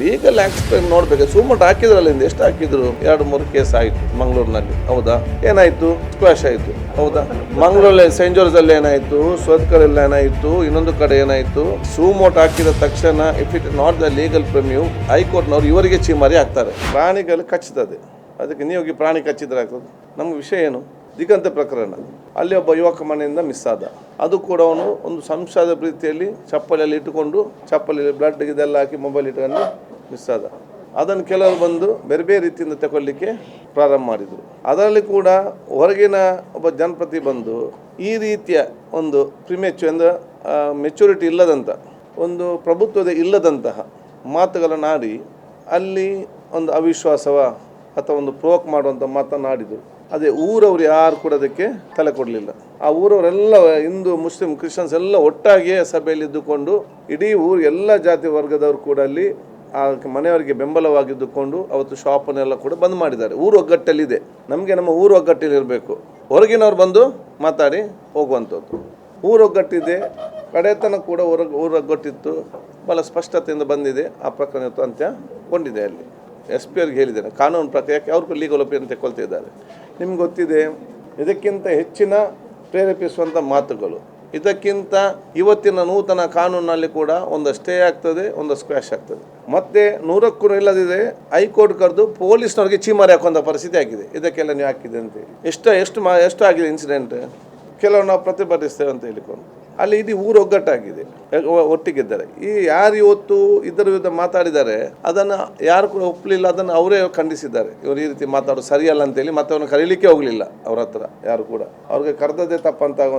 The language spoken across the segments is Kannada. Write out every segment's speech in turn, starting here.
ಲೀಗಲ್ ಆಕ್ಸ್ಪೆಕ್ಟ್ ನೋಡ್ಬೇಕು. ಸುಮ್ಮಟ್ ಹಾಕಿದ್ರಲ್ಲ ಅಲ್ಲಿಂದ ಎಷ್ಟು ಹಾಕಿದ್ರು? ಎರಡು, ಮೂರು ಕೇಸ್ ಆಯಿತು ಮಂಗಳೂರಿನಲ್ಲಿ. ಹೌದಾ? ಏನಾಯ್ತು? ಸ್ಕ್ವಾಶ್ ಆಯಿತು. ಹೌದಾ? ಮಂಗಳೂರಲ್ಲಿ ಸೈಂಟ್ ಜೋರ್ಜ್ ಅಲ್ಲಿ ಏನಾಯ್ತು? ಸ್ವತ್ಕರಲ್ಲಿ ಏನಾಯ್ತು? ಇನ್ನೊಂದು ಕಡೆ ಏನಾಯ್ತು? ಸುಮೋಟ್ ಹಾಕಿದ ತಕ್ಷಣ if it not the legal high court ಹೈಕೋರ್ಟ್ನವರು ಇವರಿಗೆ ಚೀಮಾರಿ ಹಾಕ್ತಾರೆ. ಪ್ರಾಣಿಗಳು ಕಚ್ಚುತ್ತದೆ ಅದಕ್ಕೆ ನೀವು ಪ್ರಾಣಿ ಕಚ್ಚಿದ್ರೆ ಆಗ್ತದೆ. ನಮ್ಮ ವಿಷಯ ಏನು? ದಿಗಂತ ಪ್ರಕರಣ. ಅಲ್ಲಿ ಒಬ್ಬ ಯುವಕ ಮನೆಯಿಂದ ಮಿಸ್ ಆದ. ಅದು ಕೂಡ ಅವನು ಒಂದು ಸಂಶಯದ ಪ್ರೀತಿಯಲ್ಲಿ ಚಪ್ಪಲಿಯಲ್ಲಿ ಇಟ್ಟುಕೊಂಡು ಚಪ್ಪಲಿಯಲ್ಲಿ ಬ್ಲಡ್ ಇದೆಲ್ಲ ಹಾಕಿ ಮೊಬೈಲ್ ಇಟ್ಕೊಂಡು ಮಿಸ್ ಆದ. ಅದನ್ನು ಕೆಲವರು ಬಂದು ಬೇರೆ ಬೇರೆ ರೀತಿಯಿಂದ ತಗೊಳ್ಳಿಕ್ಕೆ ಪ್ರಾರಂಭ ಮಾಡಿದರು. ಅದರಲ್ಲಿ ಕೂಡ ಹೊರಗಿನ ಒಬ್ಬ ಜನಪ್ರತಿ ಬಂದು ಈ ರೀತಿಯ ಒಂದು ಪ್ರಿಮೆಚು ಅಂದರೆ ಮೆಚುರಿಟಿ ಇಲ್ಲದಂಥ ಒಂದು ಪ್ರಭುತ್ವದ ಇಲ್ಲದಂತಹ ಮಾತುಗಳನ್ನು ಆಡಿ ಅಲ್ಲಿ ಒಂದು ಅವಿಶ್ವಾಸವ ಅಥವಾ ಒಂದು ಪ್ರೋಕ್ ಮಾಡುವಂಥ ಮಾತನಾಡಿದರು ಅದೇ ಊರವ್ರು ಯಾರು ಕೂಡ ಅದಕ್ಕೆ ತಲೆ ಕೊಡಲಿಲ್ಲ. ಆ ಊರವರೆಲ್ಲ ಹಿಂದೂ, ಮುಸ್ಲಿಂ, ಕ್ರಿಶ್ಚಿಯನ್ಸ್ ಎಲ್ಲ ಒಟ್ಟಾಗಿಯೇ ಸಭೆಯಲ್ಲಿ ಇದ್ದುಕೊಂಡು, ಇಡೀ ಊರು ಎಲ್ಲ ಜಾತಿ ವರ್ಗದವರು ಕೂಡ ಅಲ್ಲಿ ಆ ಮನೆಯವರಿಗೆ ಬೆಂಬಲವಾಗಿದ್ದುಕೊಂಡು ಅವತ್ತು ಶಾಪನ್ನೆಲ್ಲ ಕೂಡ ಬಂದ್ ಮಾಡಿದ್ದಾರೆ. ಊರು ಒಗ್ಗಟ್ಟಲ್ಲಿದೆ. ನಮಗೆ ನಮ್ಮ ಊರು ಒಗ್ಗಟ್ಟಲ್ಲಿ ಇರಬೇಕು. ಹೊರಗಿನವ್ರು ಬಂದು ಮಾತಾಡಿ ಹೋಗುವಂಥದ್ದು. ಊರು ಒಗ್ಗಟ್ಟಿದೆ. ಕಡೆತನ ಕೂಡ ಊರ ಊರು ಒಗ್ಗಟ್ಟಿತ್ತು. ಭಾಳ ಸ್ಪಷ್ಟತೆಯಿಂದ ಬಂದಿದೆ. ಆ ಪ್ರಕರಣ ಅಂತ್ಯ ಅಂತ್ಯಗೊಂಡಿದೆ ಅಲ್ಲಿ. ಎಸ್ ಪಿ ಅವ್ರಿಗೆ ಹೇಳಿದ್ದೇನೆ, ಕಾನೂನು ಪ್ರಕಾರ ಯಾಕೆ ಅವ್ರಿಗೂ ಲೀಗಲ್ ಒಪಿನಿಯನ್ ತೆಕ್ಕೊಳ್ತಿದ್ದಾರೆ ಇದ್ದಾರೆ. ನಿಮ್ಗೆ ಗೊತ್ತಿದೆ, ಇದಕ್ಕಿಂತ ಹೆಚ್ಚಿನ ಪ್ರೇರೇಪಿಸುವಂಥ ಮಾತುಗಳು. ಇದಕ್ಕಿಂತ ಇವತ್ತಿನ ನೂತನ ಕಾನೂನಲ್ಲಿ ಕೂಡ ಒಂದು ಸ್ಟೇ ಆಗ್ತದೆ ಒಂದು ಸ್ಕ್ವಾಶ್ ಆಗ್ತದೆ. ಮತ್ತೆ ನೂರಕ್ಕೂ ಇಲ್ಲದಿದೆ ಹೈಕೋರ್ಟ್ ಕರೆದು ಪೊಲೀಸ್ನವ್ರಿಗೆ ಚೀಮಾರಿ ಹಾಕುವಂಥ ಪರಿಸ್ಥಿತಿ ಆಗಿದೆ. ಇದಕ್ಕೆಲ್ಲ ನೀವು ಹಾಕಿದೆ ಅಂತೇಳಿ ಎಷ್ಟು ಎಷ್ಟು ಮಾ ಎಷ್ಟು ಆಗಿದೆ ಇನ್ಸಿಡೆಂಟ್ ಕೆಲವು ನಾವು ಪ್ರತಿಭಟಿಸ್ತೇವೆ ಅಂತ ಹೇಳಿಕೊಂಡು. ಅಲ್ಲಿ ಇದು ಊರು ಒಗ್ಗಟ್ಟಾಗಿದೆ ಒಟ್ಟಿಗಿದ್ದಾರೆ. ಈ ಯಾರು ಇವತ್ತು ಇದರ ವಿರುದ್ಧ ಮಾತಾಡಿದ್ದಾರೆ, ಅದನ್ನು ಯಾರು ಕೂಡ ಒಪ್ಪಲಿಲ್ಲ, ಅದನ್ನು ಅವರೇ ಖಂಡಿಸಿದ್ದಾರೆ. ಇವರು ಈ ರೀತಿ ಮಾತಾಡೋದು ಸರಿಯಲ್ಲ ಅಂತೇಳಿ ಮತ್ತೆ ಅವನು ಕರೀಲಿಕ್ಕೆ ಹೋಗಲಿಲ್ಲ ಅವ್ರ ಹತ್ರ ಯಾರು ಕೂಡ. ಅವ್ರಿಗೆ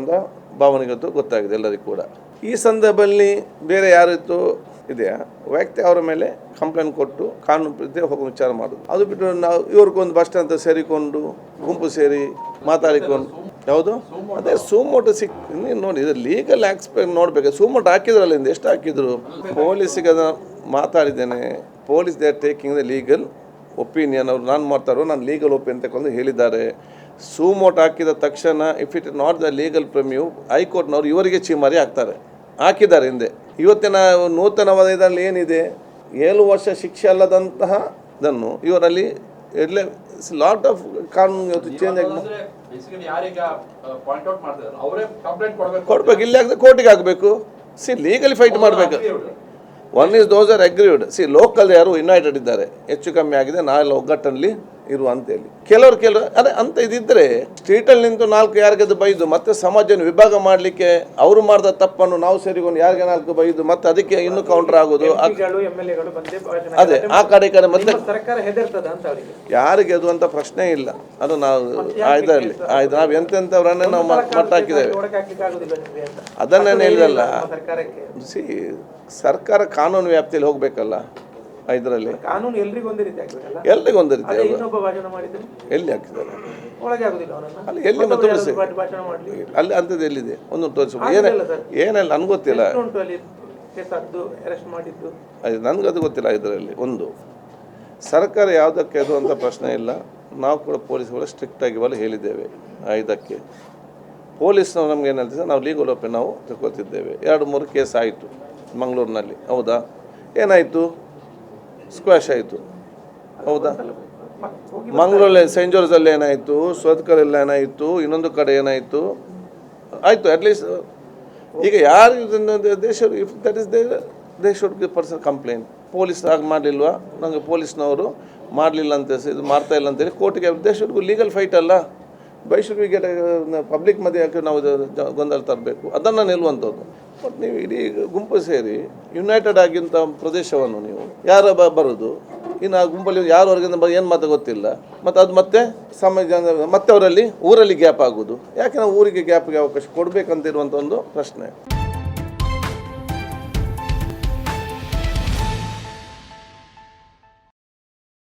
ಒಂದು ಭಾವನೆಗತ್ತು ಗೊತ್ತಾಗಿದೆ ಎಲ್ಲರಿಗೂ ಕೂಡ. ಈ ಸಂದರ್ಭದಲ್ಲಿ ಬೇರೆ ಯಾರಿತ್ತು ಇದೆಯಾ? ವ್ಯಕ್ತಿ ಅವರ ಮೇಲೆ ಕಂಪ್ಲೇಂಟ್ ಕೊಟ್ಟು ಕಾನೂನು ಪ್ರತಿ ಹೋಗಿ ವಿಚಾರ ಮಾಡೋದು. ಅದು ಬಿಟ್ಟು ನಾವು ಇವ್ರಿಗೊಂದು ಬಸ್ ಸ್ಟ್ಯಾಂಡ್ ಸೇರಿಕೊಂಡು ಗುಂಪು ಸೇರಿ ಮಾತಾಡಿಕೊಂಡು ಯಾವುದು? ಅದೇ ಸೂಮೋಟು ಸಿಕ್ ನೋಡಿ ಇದು ಲೀಗಲ್ ಆಕ್ಸ್ಪೆಕ್ಟ್ ನೋಡ್ಬೇಕು. ಸೂಮೋಟು ಹಾಕಿದ್ರಲ್ಲ ಇಂದ ಎಷ್ಟು ಹಾಕಿದ್ರು? ಪೊಲೀಸಿಗೆ ಅದನ್ನ ಮಾತಾಡಿದ್ದೇನೆ. Police they are taking the legal opinion ಅವ್ರು ನಾನು ಮಾಡ್ತಾರೋ ನಾನು ಲೀಗಲ್ ಒಪಿನಿಯನ್ ತಗೊಂಡು ಹೇಳಿದ್ದಾರೆ. ಸೂಮೋಟ್ ಹಾಕಿದ ತಕ್ಷಣ if it not the legal ಪ್ರೇಮಿಯು ಹೈಕೋರ್ಟ್ನವರು ಇವರಿಗೆ ಚೀಮಾರಿ ಹಾಕ್ತಾರೆ. ಹಾಕಿದ್ದಾರೆ ಹಿಂದೆ. ಇವತ್ತಿನ ನೂತನವಾದ ಇದರಲ್ಲಿ ಏನಿದೆ? ಏಳು ವರ್ಷ ಶಿಕ್ಷೆ ಅಲ್ಲದಂತಹ ಇದನ್ನು ಇವರಲ್ಲಿ ಎಲ್ಲೇ ಲಾಟ್ ಆಫ್ ಕಾನೂನು ಇವತ್ತು ಚೇಂಜ್ ಆಗಿ ಕೊಡಬೇಕು. ಇಲ್ಲಿ ಆಗದೆ ಕೋರ್ಟಿಗೆ ಆಗಬೇಕು. ಸಿ ಲೀಗಲಿ ಫೈಟ್ ಮಾಡಬೇಕು. One is those are aggrieved see local ಯಾರು ಯುನೈಟೆಡ್ ಇದ್ದಾರೆ. ಹೆಚ್ಚು ಕಮ್ಮಿ ಆಗಿದೆ. ನಾವೆಲ್ಲ ಒಗ್ಗಟ್ಟಲ್ಲಿ ಇರುವ ಅಂತೇಳಿ ಕೆಲವರು ಕೆಲವರು ಅದೇ ಅಂತ ಇದಿದ್ರೆ ಸ್ಟ್ರೀಟಲ್ಲಿ ನಿಂತು ನಾಲ್ಕು ಯಾರಿಗದು ಬೈದು ಮತ್ತೆ ಸಮಾಜವನ್ನು ವಿಭಾಗ ಮಾಡಲಿಕ್ಕೆ ಅವರು ಮಾಡಿದ ತಪ್ಪನ್ನು ನಾವು ಸೇರಿಕೊಂಡು ಯಾರಿಗೆ ನಾಲ್ಕು ಬೈದು ಮತ್ತೆ ಅದಕ್ಕೆ ಇನ್ನೂ ಕೌಂಟರ್ ಆಗೋದು. ಅದೇ ಆ ಕಡೆ ಈ ಕಡೆ ಮತ್ತೆ ಯಾರಿಗೆ ಅದು ಅಂತ ಪ್ರಶ್ನೆ ಇಲ್ಲ. ಅದು ನಾವು ಇದರಲ್ಲಿ ಆಯ್ತು ನಾವು ಎಂತೆಂಥವ್ರನ್ನೇ ನಾವು ಮಟ್ಟಾಕಿದ್ದೇವೆ ಅದನ್ನೇನು ಹೇಳಿದಲ್ಲ? ಸಿ ಸರ್ಕಾರ ಕಾನೂನು ವ್ಯಾಪ್ತಿಯಲ್ಲಿ ಹೋಗಬೇಕಲ್ಲ. ಇದರಲ್ಲಿ ಕಾನೂನು ಎಲ್ರಿಗೂ ಒಂದೇ ರೀತಿ ಎಲ್ಲಿಗೆ ಒಂದು ರೀತಿ ಅದೇ ಇನ್ನೊಬ್ಬ ಭಾಷಣ ಮಾಡಿದ್ರೆ? ಎಲ್ಲಿ ಹಾಕಿದ್ದಾರೆ? ಒಳಗೆ ಆಗುದಿಲ್ಲ ಅವನನ್ನ? ಅಲ್ಲಿ ಎಲ್ಲಿ ಮತ್ತೆ ತೋರಿಸಿ? ಯಾರಾದ್ರೂ ಭಾಷಣ ಮಾಡ್ಲಿ. ಅಲ್ಲಿ ಅಂಥದ್ದು ಎಲ್ಲಿದೆ? ಒಂದು ಆಗಿಲ್ಲ ಸರ್. ಏನಿಲ್ಲ ನನ್ಗೆ ಗೊತ್ತಿಲ್ಲ. ಉಂಟು ಅಲ್ಲಿ? ಕೆಸದ್ದು ಅರೆಸ್ಟ್ ಮಾಡಿದ್ದು? ಅದು ನನಗದು ಗೊತ್ತಿಲ್ಲ ಇದರಲ್ಲಿ ಒಂದು ಸರ್ಕಾರ ಯಾವುದಕ್ಕೆ ಅದು ಅಂತ ಪ್ರಶ್ನೆ ಇಲ್ಲ. ನಾವು ಕೂಡ ಪೊಲೀಸ್ಗಳು ಸ್ಟ್ರಿಕ್ಟ್ ಆಗಿ ಬಲ ಹೇಳಿದ್ದೇವೆ ಇದಕ್ಕೆ ಪೊಲೀಸ್ನವ್ರು ನಮ್ಗೆ ಏನು ನಾವು ಲೀಗಲ್ ಓಪನ್ ನಾವು ತಿಳ್ಕೊತಿದ್ದೇವೆ ಎರಡು ಮೂರು ಕೇಸ್ ಆಯಿತು ಮಂಗಳೂರಿನಲ್ಲಿ. ಹೌದಾ? ಏನಾಯಿತು? ಸ್ಕ್ವಾಶ್ ಆಯಿತು. ಹೌದಾ? ಮಂಗಳೂರಲ್ಲಿ ಸೈಂಟ್ ಜೋರ್ಜಲ್ಲಿ ಏನಾಯಿತು? ಸ್ವತ್ಕರಲ್ಲಿ ಏನಾಯಿತು? ಇನ್ನೊಂದು ಕಡೆ ಏನಾಯಿತು? ಆಯಿತು ಅಟ್ಲೀಸ್ಟ್ ಈಗ ಯಾರು ದೇಶ if that is they they should person complaint police ಆಗಿ ಮಾಡಲಿಲ್ವಾ? ನನಗೆ ಪೊಲೀಸ್ನವರು ಮಾಡಲಿಲ್ಲ ಅಂತ ಇದು ಮಾಡ್ತಾ ಇಲ್ಲ ಅಂತೇಳಿ ಕೋರ್ಟ್ಗೆ ದೇ ಶುಡ್ ಲೀಗಲ್ ಫೈಟ್ ಅಲ್ಲ? ಬೈ ಪಬ್ಲಿಕ್ ಮಧ್ಯೆ ಯಾಕೆ ನಾವು ಗೊಂದಲ ತರಬೇಕು? ಅದನ್ನು ನಿಲ್ಲುವಂಥದ್ದು ಬಟ್ ನೀವು ಇಡೀ ಗುಂಪು ಸೇರಿ ಯುನೈಟೆಡ್ ಆಗಿಂಥ ಪ್ರದೇಶವನ್ನು ನೀವು ಯಾರ ಬರೋದು? ಇನ್ನು ಆ ಗುಂಪಲ್ಲಿ ಯಾರು ಹೊರಗಿಂದ ಬ ಏನು ಮಾತು ಗೊತ್ತಿಲ್ಲ. ಮತ್ತು ಅದು ಮತ್ತೆ ಸಮಾಜ ಮತ್ತೆ ಅವರಲ್ಲಿ ಊರಲ್ಲಿ ಗ್ಯಾಪ್ ಆಗೋದು. ಯಾಕೆ ನಾವು ಊರಿಗೆ ಗ್ಯಾಪ್ಗೆ ಅವಕಾಶ ಕೊಡಬೇಕಂತಿರುವಂಥ ಒಂದು ಪ್ರಶ್ನೆ.